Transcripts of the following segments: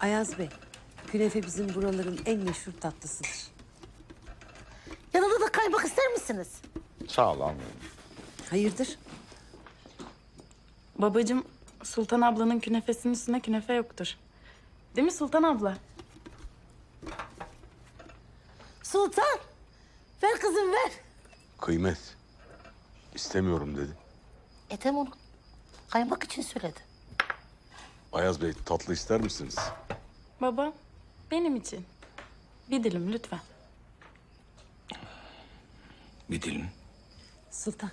Ayaz Bey, künefe bizim buraların en meşhur tatlısıdır. Yanında da kaymak ister misiniz? Sağ ol anlıyorum. Hayırdır? Babacığım Sultan ablanın künefesinin üstüne künefe yoktur. Değil mi Sultan abla? Sultan, ver kızım ver. Kıymet. istemiyorum dedi. Ethem onu kaymak için söyledi. Ayaz Bey tatlı ister misiniz? Baba benim için. Bir dilim lütfen. Bir dilim. Sultan.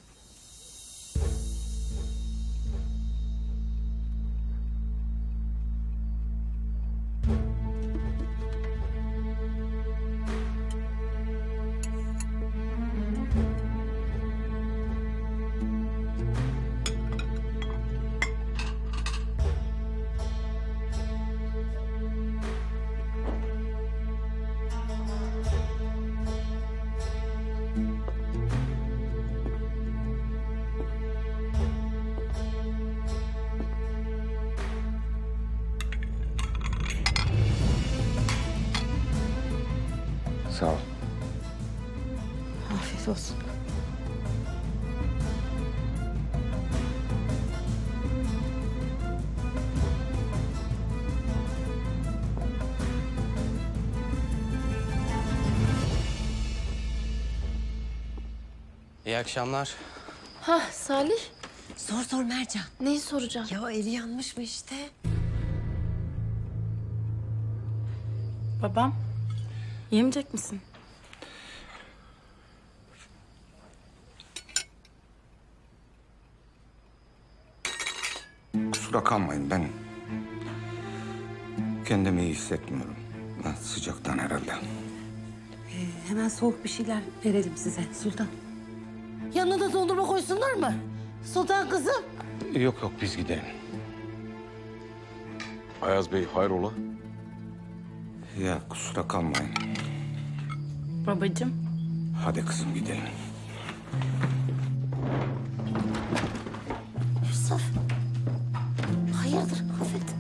Sağ ol. Afiyet olsun. İyi akşamlar. Hah Salih, Sor sor Mercan. neyi soracağım? Ya eli yanmış mı işte? Babam yemeyecek misin? Kusura kalmayın ben kendimi iyi hissetmiyorum. Ha, Sıcaktan herhalde. Ee, hemen soğuk bir şeyler verelim size Sultan. Yanına da dondurma koysunlar mı? Sultan kızım. Yok yok biz gidelim. Ayaz Bey hayrola? Ya kusura kalmayın. Babacığım Hadi kızım gidelim. Yusuf. Hayırdır Afet?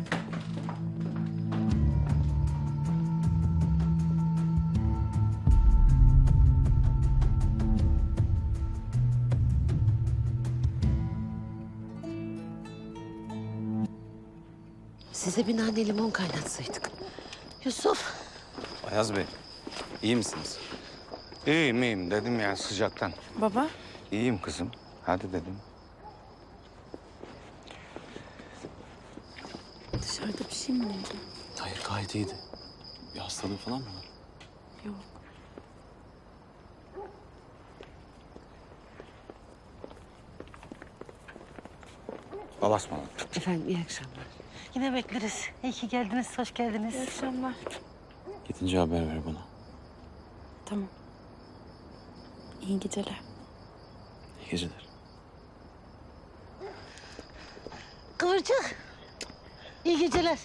Size bir nane limon kaynatsaydık. Yusuf. Ayaz Bey, iyi misiniz? İyiyim iyiyim dedim ya sıcaktan. baba İyiyim kızım. Hadi dedim. dışarıda bir şey mi oldu? Hayır, gayet iyiydi. Bir hastalığı falan mı var? Yok. Allah'a ısmarladık. Efendim iyi akşamlar. Yine bekleriz. İyi ki geldiniz, hoş geldiniz. İyi akşamlar. Gidince haber ver bana. Tamam. İyi geceler. İyi geceler. Kıvırcık. İyi geceler.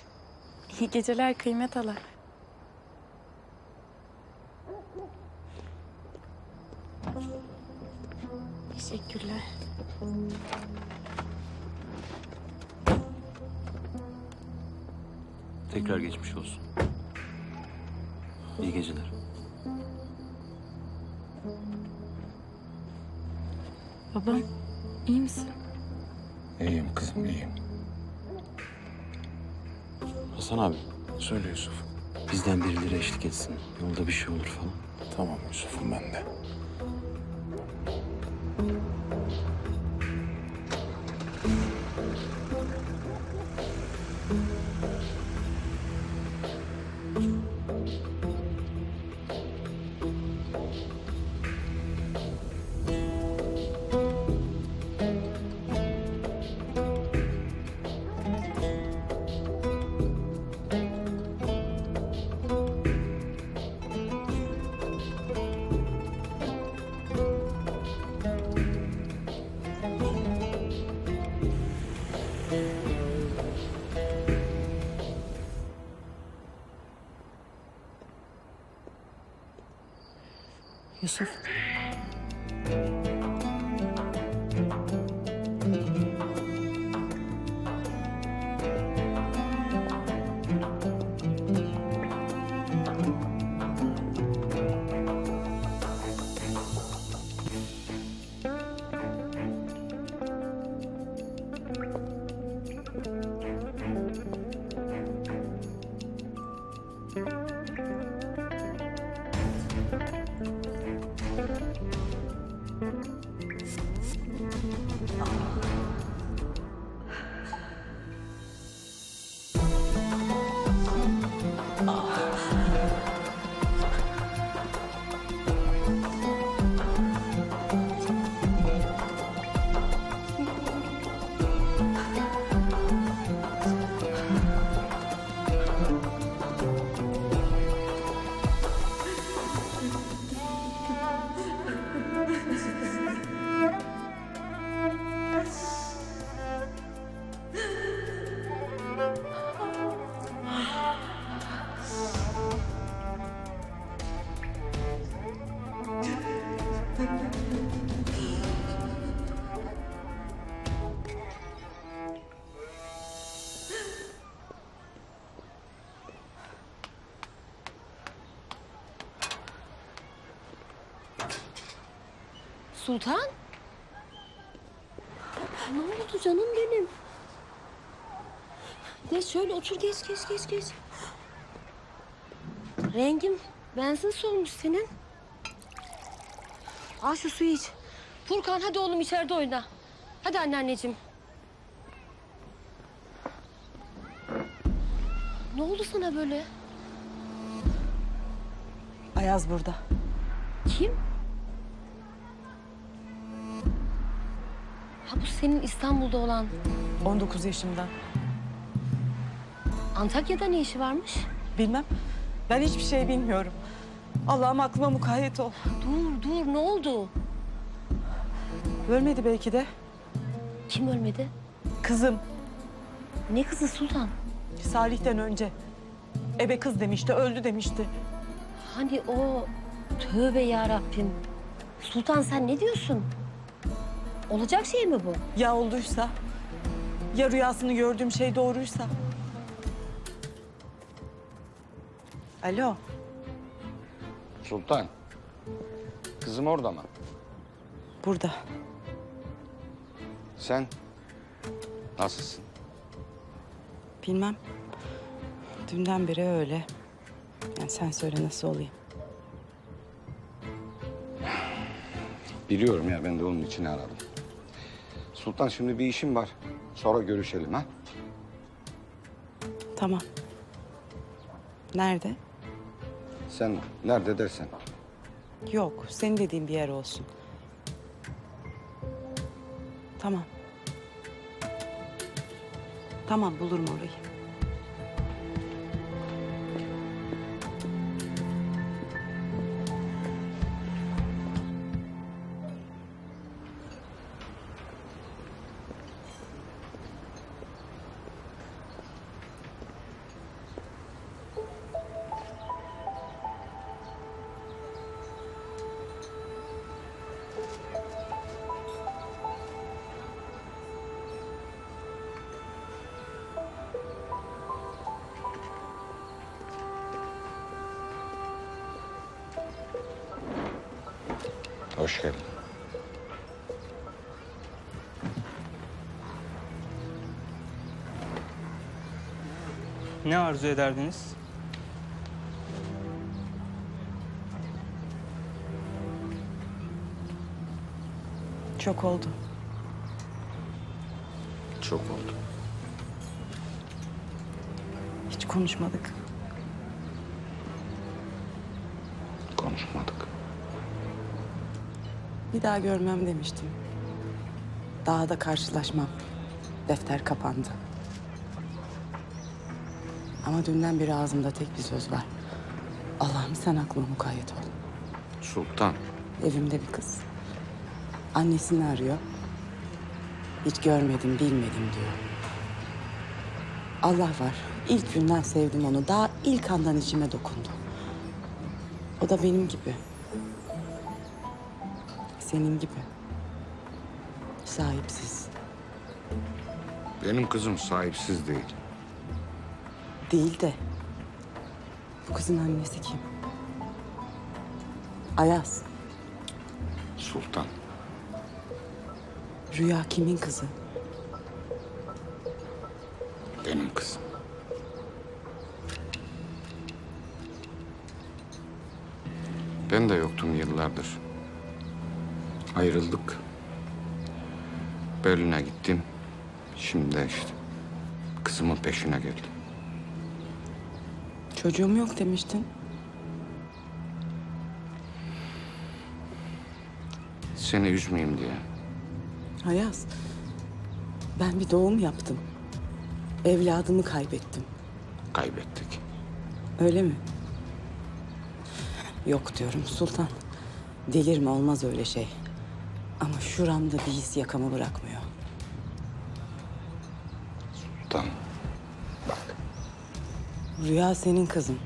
İyi geceler kıymet ala. Teşekkürler. Tekrar geçmiş olsun. İyi geceler. Babam iyi misin? İyiyim kızım iyiyim. Hasan abi, söyle Yusuf. Bizden birileri eşlik etsin. Yolda bir şey olur falan. Tamam Yusuf'um ben de. Yusuf. Sultan? Ne oldu canım benim? Geç şöyle otur geç geç geç geç. Rengin benzin solmuş senin. Al şu suyu iç. Furkan hadi oğlum içeride oyna. Hadi anneanneciğim. Ne oldu sana böyle? Ayaz burada. Kim? Ha bu senin İstanbul'da olan 19 yaşımda. Antakya'da ne işi varmış? Bilmem. Ben hiçbir şey bilmiyorum. Allah'ım aklıma mukayyet ol. Dur dur ne oldu? Ölmedi belki de. Kim ölmedi? Kızım Ne kızı Sultan? Salih'ten önce. Ebe kız demişti, öldü demişti. Hani o tövbe ya Rabbim. Sultan sen ne diyorsun? Olacak şey mi bu? Ya olduysa? Ya rüyasını gördüğüm şey doğruysa? Alo. Sultan. Kızım orada mı? Burada. Sen nasılsın? Bilmem. Dünden beri öyle. Yani sen söyle nasıl olayım? Biliyorum ya ben de onun için aradım. Sultan şimdi bir işim var. Sonra görüşelim ha. Tamam. Nerede? Sen nerede dersen. Yok, senin dediğin bir yer olsun. Tamam. Tamam, bulurum orayı. Hoş geldin. Ne arzu ederdiniz? Çok oldu. Çok oldu. Hiç konuşmadık. Konuşmadık. Bir daha görmem demiştim. Daha da karşılaşmam. Defter kapandı. Ama dünden beri ağzımda tek bir söz var. Allah'ım sen aklıma mukayyet ol. Sultan. Evimde bir kız. Annesini arıyor. Hiç görmedim, bilmedim diyor. Allah var. İlk günden sevdim onu. Daha ilk andan içime dokundu. O da benim gibi. Senin gibi. Sahipsiz. Benim kızım sahipsiz değil. Değil de. Bu kızın annesi kim? Ayaz. Sultan. Rüya kimin kızı? Benim kızım. Ben de yoktum yıllardır. Ayrıldık. Berlin'e gittim. Şimdi de işte kızımın peşine geldim. Çocuğum yok demiştin. Seni üzmeyeyim diye. Ayaz. Ben bir doğum yaptım. Evladımı kaybettim. Kaybettik. Öyle mi? Yok diyorum Sultan. Delirme olmaz öyle şey. Ama şuramda bir his yakamı bırakmıyor. Sultan. Bak Rüya senin kızın.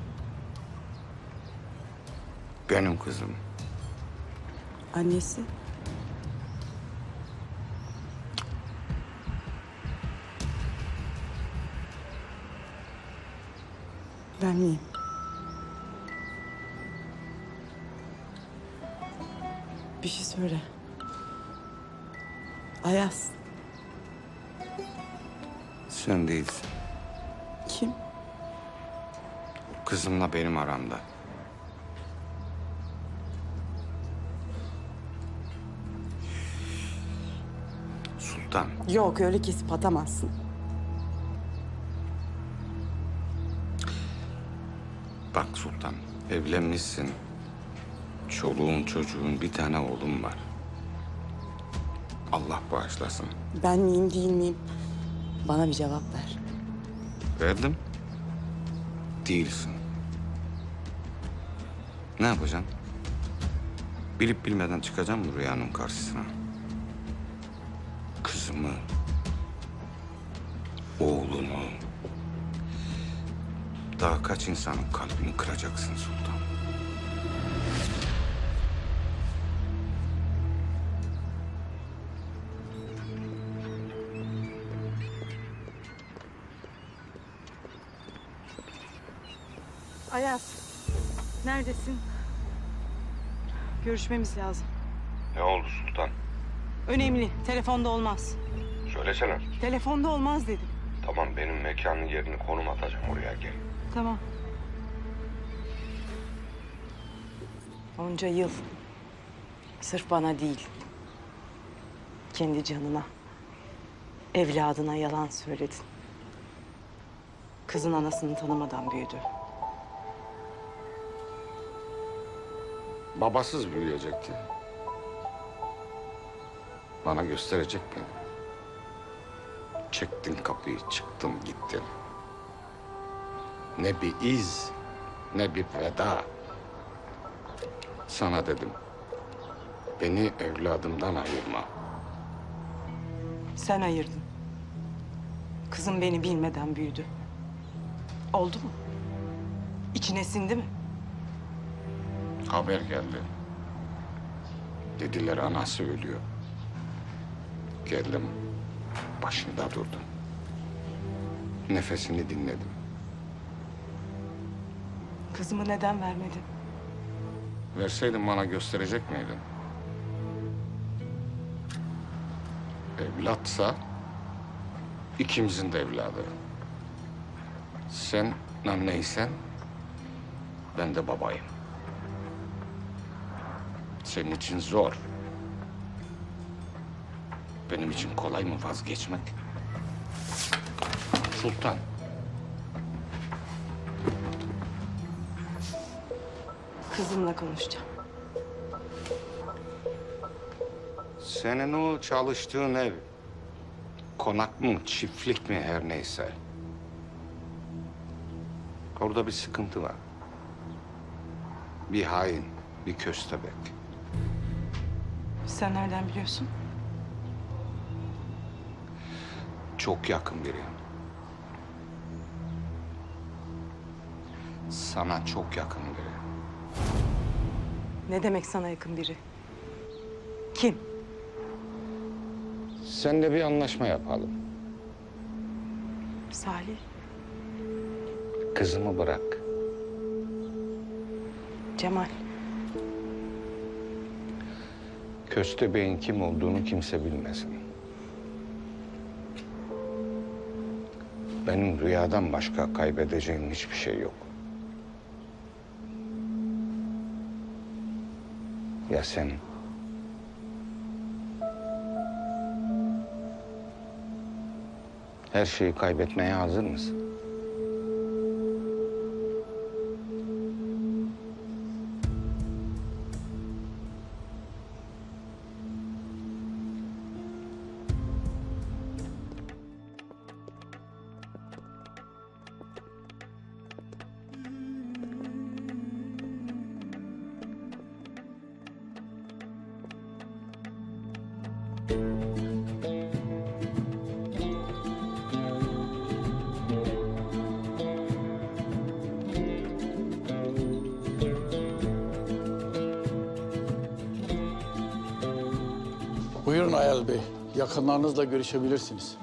benim kızım. Annesi. Ben miyim? Bir şey söyle. Ayaz. Sen değilsin. Kim? Kızımla benim aramda. Sultan. Yok öyle kesip atamazsın. Bak Sultan, evlenmişsin. Çoluğun çocuğun bir tane oğlum var. Allah bağışlasın. Ben miyim değil miyim? Bana bir cevap ver. Verdim. Değilsin. Ne yapacaksın? Bilip bilmeden çıkacağım mı rüyanın karşısına? Kızımı, oğlumu, daha kaç insanın kalbini kıracaksın Sultan? Ayaz, neredesin? Görüşmemiz lazım. Ne oldu Sultan? Önemli, telefonda olmaz. Söylesene. Telefonda olmaz dedim. Tamam benim mekanın yerini konum atacağım oraya gel. Tamam. Onca yıl. Sırf bana değil. Kendi canına. Evladına yalan söyledin. Kızın anasını tanımadan büyüdü. Babasız büyüyecekti. Bana gösterecek beni. Çektin kapıyı, çıktım gittin. Ne bir iz, ne bir veda. Sana dedim, beni evladımdan ayırma. Sen ayırdın. Kızım beni bilmeden büyüdü. Oldu mu? İçine sindi mi? Haber geldi. Dediler anası ölüyor. Geldim, başında durdum. Nefesini dinledim. Kızımı neden vermedin? Verseydin bana gösterecek miydin? Evlatsa ikimizin de evladı. Sen anneysen ben de babayım. Senin için zor. Benim için kolay mı vazgeçmek? Sultan. Kızımla konuşacağım. Senin o çalıştığın ev, konak mı, çiftlik mi her neyse. Orada bir sıkıntı var. Bir hain, bir köstebek. Sen nereden biliyorsun? Çok yakın biri. Sana çok yakın biri. Ne demek sana yakın biri? Kim? Seninle bir anlaşma yapalım. Salih. Kızımı bırak. Cemal. Köstebeğin kim olduğunu kimse bilmesin. Benim rüyadan başka kaybedeceğim hiçbir şey yok. Ya sen? Her şeyi kaybetmeye hazır mısın? Ayaz Bey. Yakınlarınızla görüşebilirsiniz.